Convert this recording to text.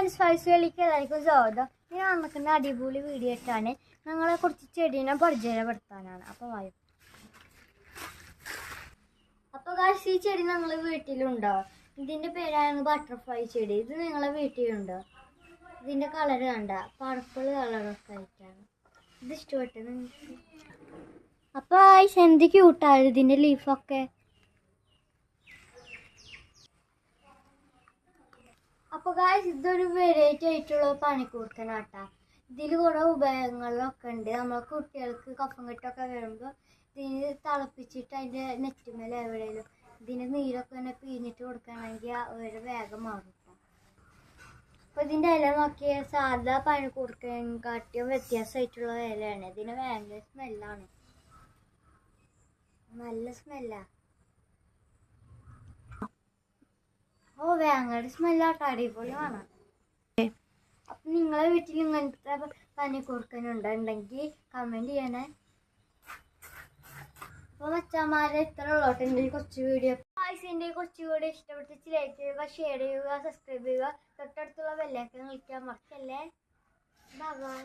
Friends Faiz കളിക്ക് എല്ലാവർക്കും സ്വാഗതം ഞാൻ നടക്കുന്ന അടിപൊളി വീഡിയോ ഇട്ടാണ്. ഞങ്ങളെ കുറച്ച് ചെടീനെ പരിചയപ്പെടുത്താനാണ്. അപ്പോൾ വായു. അപ്പോൾ കാശ് ഈ ചെടി ഞങ്ങളെ വീട്ടിലുണ്ടോ? ഇതിന്റെ പേരാണ് ബട്ടർഫ്ലൈ ചെടി. ഇത് നിങ്ങളെ വീട്ടിലുണ്ടോ? ഇതിന്റെ കളർ കണ്ട. പർപ്പിൾ കളറൊക്കെ ആയിട്ടാണ്. ഇത് ഇഷ്ടപ്പെട്ടത് അപ്പോൾ എന്ത് ക്യൂട്ടാണ് ഇതിന്റെ ലീഫൊക്കെ അപ്പോൾ ഗായ്സ് ഇതൊരു വെറൈറ്റി ആയിട്ടുള്ള പണിക്കൂർക്കനാട്ടാ. ഇതിൽ കുറേ ഉപയോഗങ്ങളൊക്കെ ഉണ്ട്. നമ്മളെ കുട്ടികൾക്ക് കഫം കെട്ടൊക്കെ വരുമ്പോൾ ഇതിന് തിളപ്പിച്ചിട്ട് അതിന്റെ നെറ്റുമേലെ എവിടെയെങ്കിലും ഇതിന്റെ നീരൊക്കെ തന്നെ പിഴിഞ്ഞിട്ട് കൊടുക്കുകയാണെങ്കിൽ ഒരു വേഗം മാറും അപ്പൊ അപ്പോൾ ഇതിന്റെ ഇല നോക്കിയ സാധാ പണിക്കൂർക്കനെക്കാട്ടിയും വ്യത്യാസമായിട്ടുള്ള ഇലയാണ്. ഇതിന് ഭയങ്കര സ്മെല്ലാണ് നല്ല സ്മെല്ലാ വേങ്ങയുടെ സ്മെല്ലാട്ടോ അടിപൊളിയാണ്. അപ്പൊ നിങ്ങളെ വീട്ടിൽ ഇങ്ങനത്തെ പനിക്കൂർക്കനുണ്ട് കുറുക്കനുണ്ടെങ്കിൽ കമന്റ് ചെയ്യണേ. അപ്പൊ മച്ചന്മാരെ ഇത്ര ഉള്ളോട്ടെ എന്റെ ഈ കൊച്ചു വീഡിയോ ആയിസിന്റെ കൊച്ചു വീഡിയോ ഇഷ്ടപ്പെട്ട് ലൈക്ക് ചെയ്യുക ഷെയർ ചെയ്യുക സബ്സ്ക്രൈബ് ചെയ്യുക. തൊട്ടടുത്തുള്ള വെല്ലേക്കാൻ വിളിക്കാൻ മറക്കല്ലേ. ബൈ